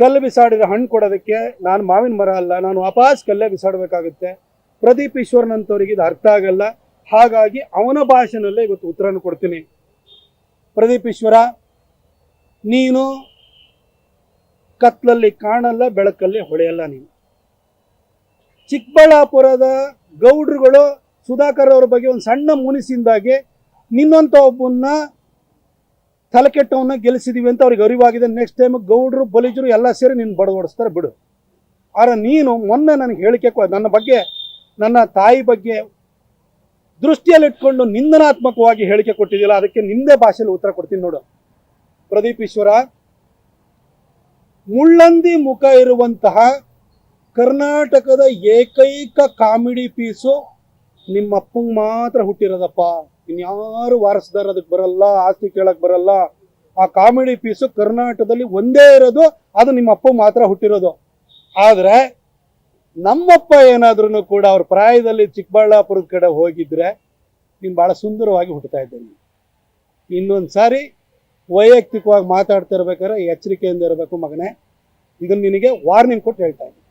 ಕಲ್ಲು ಬಿಸಾಡಿದ ಹಣ್ಣು ಕೊಡೋದಕ್ಕೆ ನಾನು ಮಾವಿನ ಮರ ಅಲ್ಲ, ನಾನು ವಾಪಸ್ ಕಲ್ಲೇ ಬಿಸಾಡಬೇಕಾಗುತ್ತೆ. ಪ್ರದೀಪ್ ಈಶ್ವರನಂತವರಿಗೆ ಇದು ಅರ್ಥ ಆಗಲ್ಲ. ಹಾಗಾಗಿ ಅವನ ಭಾಷೆನಲ್ಲೇ ಇವತ್ತು ಉತ್ತರನ ಕೊಡ್ತೀನಿ. ಪ್ರದೀಪ್ ಈಶ್ವರ, ನೀನು ಕತ್ಲಲ್ಲಿ ಕಾಣಲ್ಲ, ಬೆಳಕಲ್ಲಿ ಹೊಳೆಯಲ್ಲ ನೀನು. ಚಿಕ್ಕಬಳ್ಳಾಪುರದ ಗೌಡ್ರುಗಳು ಸುಧಾಕರ್ ಅವ್ರ ಬಗ್ಗೆ ಒಂದು ಸಣ್ಣ ಮುನಿಸಿಂದಾಗಿ ನಿನ್ನಂಥ ಒಬ್ಬನ್ನ ತಲೆ ಕೆಟ್ಟವನ್ನ ಗೆಲ್ಲಿಸಿದೀವಿ ಅಂತ ಅವ್ರಿಗೆ ಅರಿವಾಗಿದೆ. ನೆಕ್ಸ್ಟ್ ಟೈಮ್ ಗೌಡ್ರು, ಬಲಿಜರು ಎಲ್ಲ ಸೇರಿ ನೀನು ಬಡವಡಿಸ್ತಾರೆ ಬಿಡು. ಆದರೆ ನೀನು ಮೊನ್ನೆ ನನಗೆ ಹೇಳಿಕೆ ಕೊ- ನನ್ನ ಬಗ್ಗೆ, ನನ್ನ ತಾಯಿ ಬಗ್ಗೆ ದೃಷ್ಟಿಯಲ್ಲಿಟ್ಕೊಂಡು ನಿಂದನಾತ್ಮಕವಾಗಿ ಹೇಳಿಕೆ ಕೊಟ್ಟಿದ್ದಿಲ್ಲ ಅದಕ್ಕೆ ನಿಂದೇ ಭಾಷೆಯಲ್ಲಿ ಉತ್ತರ ಕೊಡ್ತೀನಿ ನೋಡು. ಪ್ರದೀಪ್ ಈಶ್ವರ, ಮುಳ್ಳಂದಿ ಮುಖ ಇರುವಂತಹ ಕರ್ನಾಟಕದ ಏಕೈಕ ಕಾಮಿಡಿ ಪೀಸು ನಿಮ್ಮ ಅಪ್ಪಂಗೆ ಮಾತ್ರ ಹುಟ್ಟಿರೋದಪ್ಪ. ಇನ್ಯಾರು ವಾರಸದಾರ ಅದಕ್ಕೆ ಬರಲ್ಲ, ಆಸ್ತಿ ಕೇಳಕ್ ಬರಲ್ಲ. ಆ ಕಾಮಿಡಿ ಪೀಸು ಕರ್ನಾಟಕದಲ್ಲಿ ಒಂದೇ ಇರೋದು, ಅದು ನಿಮ್ಮ ಅಪ್ಪ ಮಾತ್ರ ಹುಟ್ಟಿರೋದು. ಆದ್ರೆ ನಮ್ಮಪ್ಪ ಏನಾದ್ರೂ ಕೂಡ ಅವ್ರ ಪ್ರಾಯದಲ್ಲಿ ಚಿಕ್ಕಬಳ್ಳಾಪುರದ ಕಡೆ ಹೋಗಿದ್ರೆ ನೀನು ಭಾಳ ಸುಂದರವಾಗಿ ಹುಟ್ಟುತ್ತಾ ಇದ್ದೀನಿ ಇನ್ನೊಂದು ಸಾರಿ ವೈಯಕ್ತಿಕವಾಗಿ ಮಾತಾಡ್ತಾ ಇರ್ಬೇಕಾದ್ರೆ ಎಚ್ಚರಿಕೆಯಿಂದ ಇರಬೇಕು ಮಗನೇ. ಇದನ್ನು ನಿನಗೆ ವಾರ್ನಿಂಗ್ ಕೊಟ್ಟು ಹೇಳ್ತಾ ಇದ್ದೀನಿ.